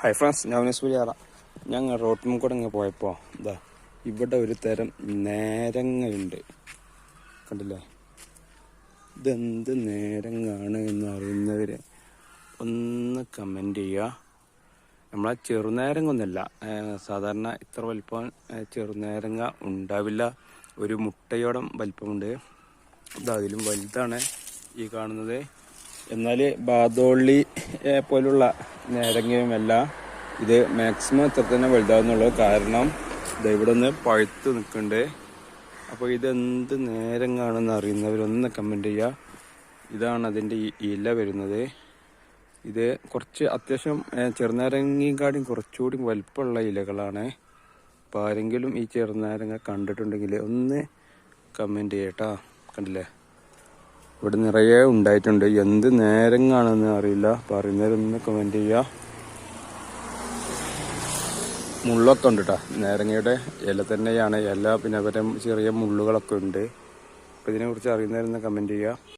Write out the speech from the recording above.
Hi friends ഞാൻ പുലിയാറ. ഞങ്ങൾ റോട്ടിൽ കൂടെ ഇങ്ങനെ പോയപ്പോൾ ഇതാ ഇവിടെ ഒരു തരം നേരങ്ങയുണ്ട്. കണ്ടില്ലേ? ഇതെന്ത് നേരങ്ങാണ് എന്ന് അറിയുന്നവർ ഒന്ന് കമന്റ് ചെയ്യുക. നമ്മളെ ചെറുനേരങ്ങൊന്നുമല്ല. സാധാരണ ഇത്ര വലിപ്പം ചെറുനേരങ്ങ ഉണ്ടാവില്ല. ഒരു മുട്ടയോടം വലിപ്പമുണ്ട്. ഇത് അതിലും വലുതാണ് ഈ കാണുന്നത്. എന്നാൽ ബാദോള്ളി പോലുള്ള നേരങ്ങയുമല്ല ഇത് മാക്സിമം ഇത്ര തന്നെ വലുതാവുന്നുള്ളൂ കാരണം ഇവിടെ ഒന്ന് പഴുത്ത് നിൽക്കണ്ടേ അപ്പോൾ ഇതെന്ത് നേരങ്ങാണെന്ന് അറിയുന്നവരൊന്ന് കമന്റ് ചെയ്യുക ഇതാണ് അതിന്റെ ഇല വരുന്നത്. ഇത് കുറച്ച് അത്യാവശ്യം ഏഹ്, ചെറുനാരങ്ങയെക്കാളും കുറച്ചുകൂടി വലുപ്പമുള്ള ഇലകളാണ്. അപ്പോൾ ആരെങ്കിലും ഈ ചെറുനാരങ്ങ കണ്ടിട്ടുണ്ടെങ്കിൽ ഒന്ന് കമന്റ് ചെയ്യട്ടാ. കണ്ടില്ലേ? ഇവിടെ നിറയെ ഉണ്ടായിട്ടുണ്ട്. എന്ത് നേരം കാണുമെന്ന് അറിയില്ല പറയുന്നവരൊന്ന് കമന്റ് ചെയ്യുക. മുള്ളൊക്കെ ഉണ്ട് കേട്ടോ നേരങ്ങയുടെ ഇല തന്നെയാണ്. എല്ലാ പിന്നെ ചെറിയ മുള്ളുകളൊക്കെ ഉണ്ട്. അപ്പം ഇതിനെക്കുറിച്ച് അറിയുന്നവരൊന്ന് കമന്റ് ചെയ്യുക.